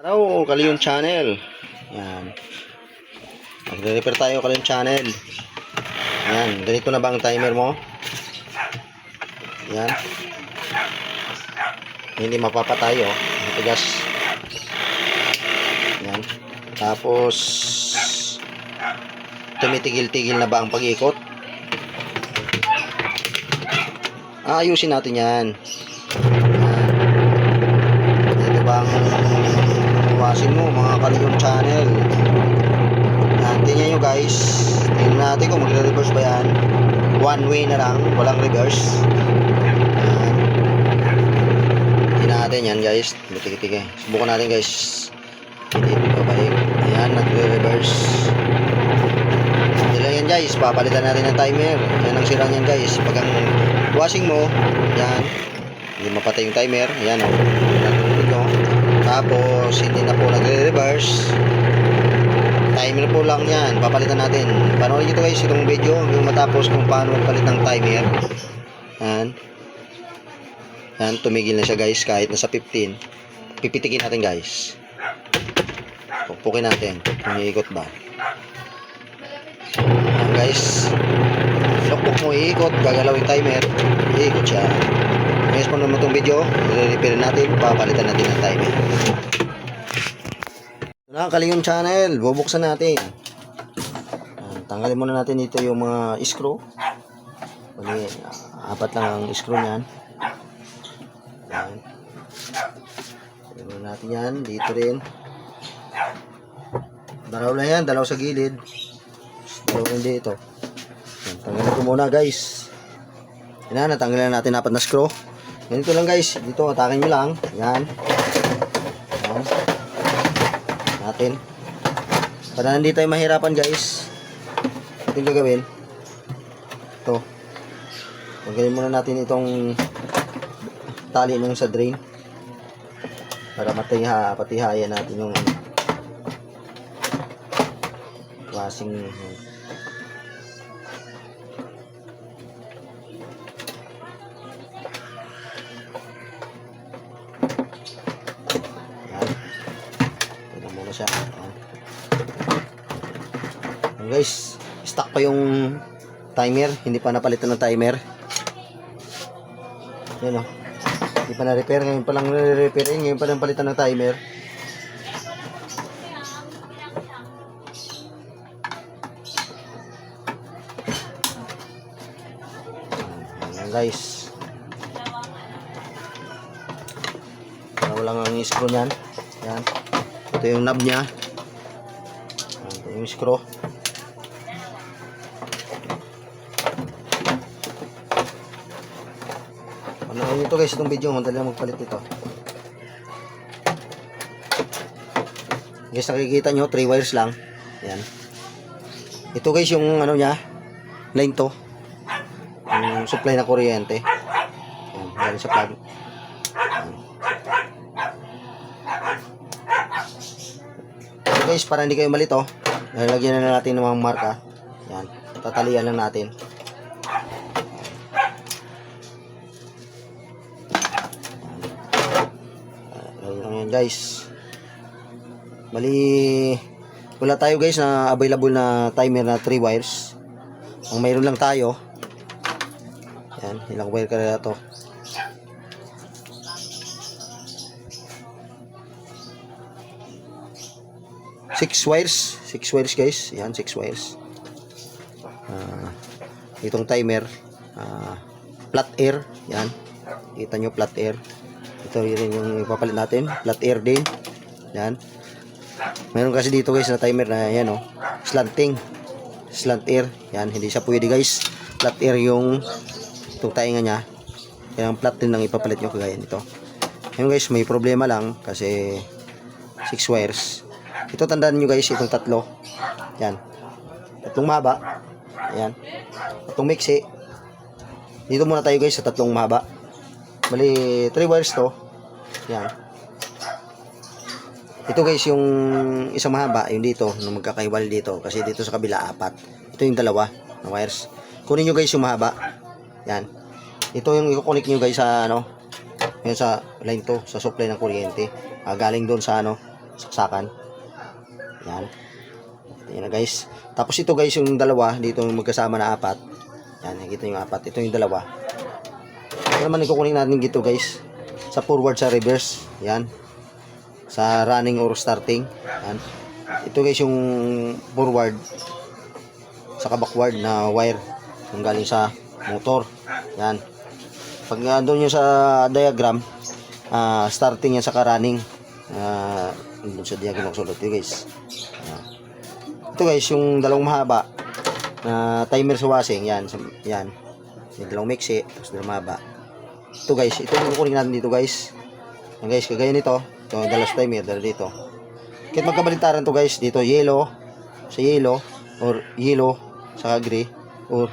Araw, Kaliyon Channel. Yan. Magre-repair tayo Kaliyon Channel. Yan, ganito na ba ang timer mo? Yan. Hindi mapapatay oh. Matigas. Yan. Tapos tumitigil-tigil na ba ang pag-ikot? Ayusin natin yan. Yan. Ito bang iwasin mo mga Kaliyon channel. Yan, tingnan nyo guys. Tingnan natin kung magre-reverse ba yan. One way na lang, walang reverse. Tingnan natin yan guys. Tige-tige. Subukan natin guys. Hindi ito balik. Ayan, nagre-reverse. Lang yan guys. Papalitan natin ng timer. Yan ang sira niyan guys. Pag ang washing mo, yan. Hindi mapatay yung timer. Yan o. Oh. Tapos, hindi na po nagre-reverse. Timer po lang yan. Papalitan natin. Panoorin nyo guys, itong video hanggang matapos kung paano magpalit ng timer. Yan. Yan, tumigil na siya guys kahit nasa 15. Pipitikin natin guys. Pukpukin natin kung iikot ba. Yan guys. Lukpok mo iikot, gagalaw yung timer. Iikot siya. Ngayon po naman itong video, i-repair natin, papalitan natin ng timer. Ito na, Kalingong Channel. Bubuksan natin. Tanggalin muna natin dito yung mga screw. Bali, apat lang ang screw niyan. Yan. Tanggalin natin yan. Dito rin. Dalaw lang yan. Dalaw sa gilid. Dalaw rin dito. Yan, tanggalin ko muna guys. Yan na, natanggalan natin apat na screw. Ganito lang guys. Dito, atakin nyo lang. Yan. Yan natin. Para hindi tayo mahirapan guys. Ito yung gagawin. Ito. Tanggalin muna natin itong tali nung sa drain. Para matiha, patihayan natin yung klaseng siya. Ayan. Ayan, guys, stuck pa yung timer. Hindi pa napalitan ng timer. Yan o. Hindi pa na-repair. Ngayon pa lang na-repair. Eh. Ngayon pa lang palitan ng timer. Guys. Wala lang ang screw niyan. Yan. Ito yung knob niya. Ito yung screw. Panoorin nyo ito guys, itong video. Madali lang magpalit ito. Guys, nakikita nyo, 3 wires lang. Yan. Ito guys, yung ano niya, line to. Yung supply na kuryente. Yan, galing sa plug. So guys, para hindi kayo malito, lalagyan na natin ng mga marka. Yan, tatalian lang natin. Ayun lang yan guys. Bali, wala tayo guys na available na timer na 3 wires. Ang mayroon lang tayo, yan, ilang wire ka na to. Six wires. Six wires guys. Yan six wires. Ah, itong timer. Ah, flat air. Yan. Kita nyo flat air. Ito rin yung ipapalit natin. Flat air din. Yan. Meron kasi dito guys na timer na yan oh. Slanting. Slant air. Yan hindi siya pwede guys. Flat air yung itong tainga niya. Kaya flat din ang ipapalit nyo kagaya nito. Yun guys may problema lang kasi six wires ito tandaan nyo guys, itong tatlo. Yan. Tatlong mahaba. Ayan. Tatlong mixi. Dito muna tayo guys sa tatlong mahaba. Bali, 3 wires to. Yan. Ito guys, yung isang mahaba, yung dito, na magkakaiwal dito. Kasi dito sa kabila, apat. Ito yung dalawa na wires. Kunin nyo guys yung mahaba. Yan. Ito yung i-connect nyo guys sa ano, yun sa line to, sa supply ng kuryente. Ah, galing doon sa ano, saksakan. Yan. Yan guys. Tapos ito guys, yung dalawa, dito yung magkasama na apat. Yan, nakikita yung apat. Ito yung dalawa. Ito naman ikukunin natin dito guys. Sa forward, sa reverse. Yan. Sa running or starting. Yan. Ito guys yung forward saka backward na wire yung galing sa motor. Yan. Pag uh, doon yung sa diagram, ah, starting yan saka running. Uh, doon sa diagram ako sulat yun guys. Yan. Ito guys, yung dalawang mahaba na timer sa washing, yan, sa- yan. Yung dalawang mixi, tapos dalawang mahaba. Ito guys, ito yung kukunin natin dito guys. Yan guys, kagaya nito, ito yung dalawang timer, dala dito. Kahit magkabalintaran to guys, dito yellow, sa yellow, or yellow, saka gray, or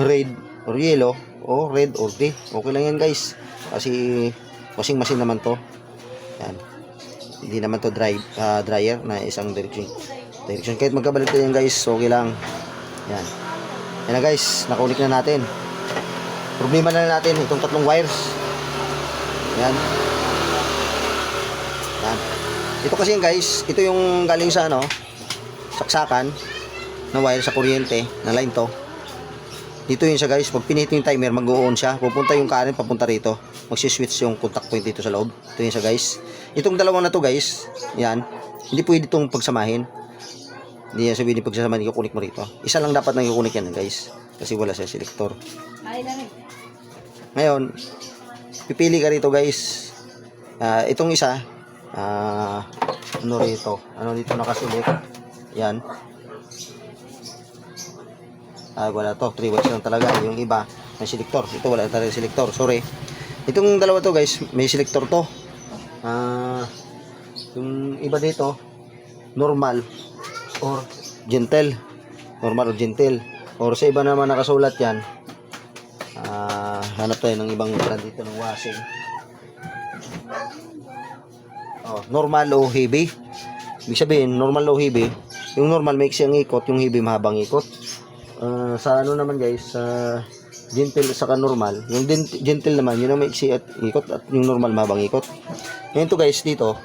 red, or yellow, o red, or gray. Okay lang yan guys. Kasi washing machine naman to. Yan. Hindi naman to dry, ah, dryer na isang direction. Direction. Kahit magkabalit yan guys, okay lang. Yan. Yan na guys, nakulik na natin. Problema na natin itong tatlong wires. Yan. Yan. Ito kasi yan guys, ito yung galing sa ano, saksakan na wire sa kuryente, na line to. Dito yun siya guys, pag pinihit yung timer, mag-on siya. Pupunta yung current papunta rito. Magsi-switch yung contact point dito sa loob. Ito yun siya guys. Itong dalawang na to guys, yan. Hindi pwede itong pagsamahin. Hindi yan sabihin yung pagsasamahin, ikukunik mo rito. Isa lang dapat nang ikukunik yan guys. Kasi wala siya selector. Ngayon, pipili ka rito guys. Ah, itong isa, ah, ano rito? Ano dito nakasulit? Yan. Ah, wala to. 3 watts lang talaga. Yung iba, may selector. Ito wala talaga selector. Sorry. Itong dalawa to guys, may selector to. Ah, yung iba dito, normal or gentle. Normal or gentle. Or sa iba naman nakasulat yan, Ah, hanap tayo ng ibang brand dito ng washing. Oh, normal o heavy. Ibig sabihin, normal o heavy. Yung normal may siyang ikot, yung heavy mahabang ikot. Ah, sa ano naman guys, sa gentle saka normal. Yung gentle naman, yun ang may at ikot at yung normal mahabang ikot. Ngayon to guys, dito,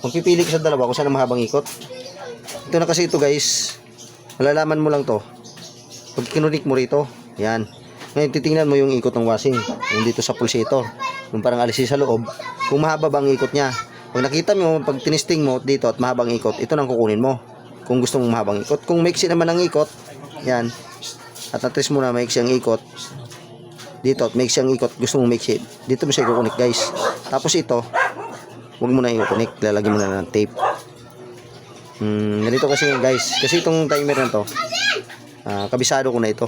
kung pipili ka sa dalawa kung saan ang mahabang ikot. Ito na kasi ito guys, malalaman mo lang to. Pag kinunik mo rito, yan. Ngayon, titingnan mo yung ikot ng washing. Yung dito sa pulsator. Yung parang alisin sa loob. Kung mahaba bang ikot niya. Pag nakita mo, pag tinisting mo dito at mahabang ikot, ito nang kukunin mo. Kung gusto mong mahabang ikot. Kung maiksi naman ang ikot, yan. At natris mo na maiksi ang ikot. Dito at maiksi ang ikot, gusto mong maiksi. Dito mo siya kukunik guys. Tapos ito, huwag mo na ikukunik. Lalagyan mo na ng tape. Hmm, ganito kasi guys. Kasi itong timer na to, ah, kabisado ko na ito.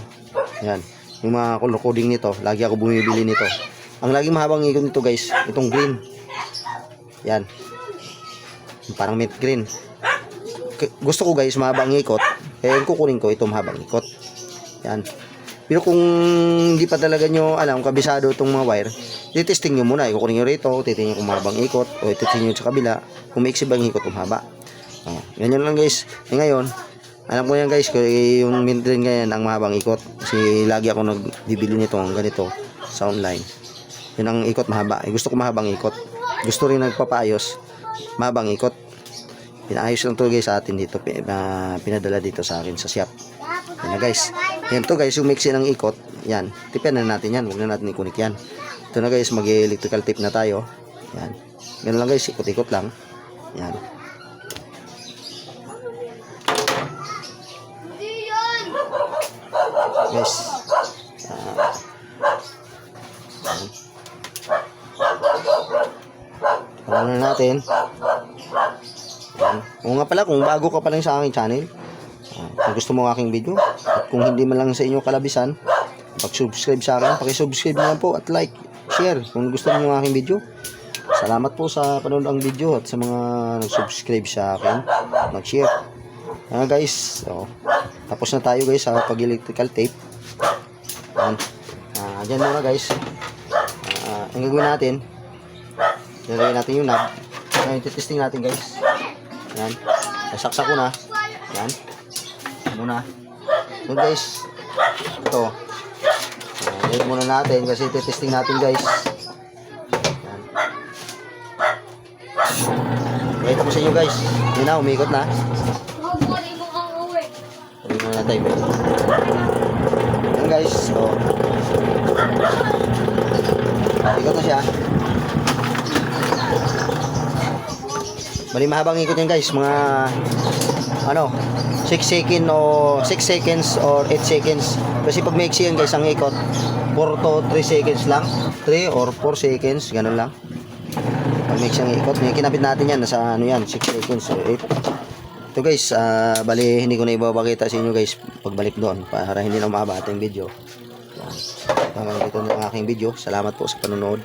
Yan. Yung mga color coding nito, lagi ako bumibili nito. Ang laging mahabang ikot nito guys, itong green. Yan. Parang mint green. Gusto ko guys, mahabang ikot. Yung kukunin ko, ito mahabang ikot. Yan. Pero kung hindi pa talaga nyo alam, kabisado itong mga wire, titesting nyo muna. Ikukunin nyo rito, titingin kung mahabang ikot, o titingin nyo sa kabila, kung maiksi ba ang ikot kung mahaba. Oh, ganyan lang guys. Eh ngayon, alam ko yan guys, yung green ganyan ang mahabang ikot. Kasi lagi ako nagbibili nito ng ganito sa online. Yun ang ikot mahaba. Eh, gusto ko mahabang ikot. Gusto rin nagpapayos, mahabang ikot. Pinaayos lang to guys sa atin dito. na pinadala dito sa akin sa shop. Yan na guys. Yan to guys, yung mixin ng ikot. Yan. Tipan na natin yan. Huwag na natin ikunik yan. Ito na guys, mag-electrical tape na tayo. Yan. Ganun lang guys, ikot-ikot lang. Yan. Guys. Ah. Yan. Ano na natin. Oo nga pala, kung bago ka pa lang sa aking channel, ah, kung gusto mo ang aking video, at kung hindi man lang sa inyo kalabisan, pag-subscribe sa akin, paki-subscribe na lang po at like, share kung gusto niyo ang aking video. Salamat po sa panonood ang video at sa mga nag-subscribe sa akin, nag-share. Ah guys, so, tapos na tayo guys sa pag-electrical tape. Yan. Ah, dyan muna guys. Ah, ang gagawin natin, nilagay natin yung knob. Ngayon, titesting natin guys. Yan. Nasaksak ko na. Yan. Muna. So guys, ito. Wait muna natin kasi titesting natin guys. Yan. Pakita ko sa inyo guys. Yun na, umikot na. Uwi. Sabi mo na tayo. Yan guys. So, ikot na siya. Bali mahabang ikot yan guys. Mga ano 6 second o 6 seconds or 8 seconds. Kasi pag may yan guys ang ikot 4 to 3 seconds lang. 3 or 4 seconds. Ganun lang. Pag may ang ikot. May kinapit natin yan. Nasa ano yan 6 seconds or 8. Ito guys, ah, bali hindi ko na ibabakita sa inyo guys pagbalik doon para hindi na umaba ating video. Hanggang dito ang aking video. Salamat po sa panonood.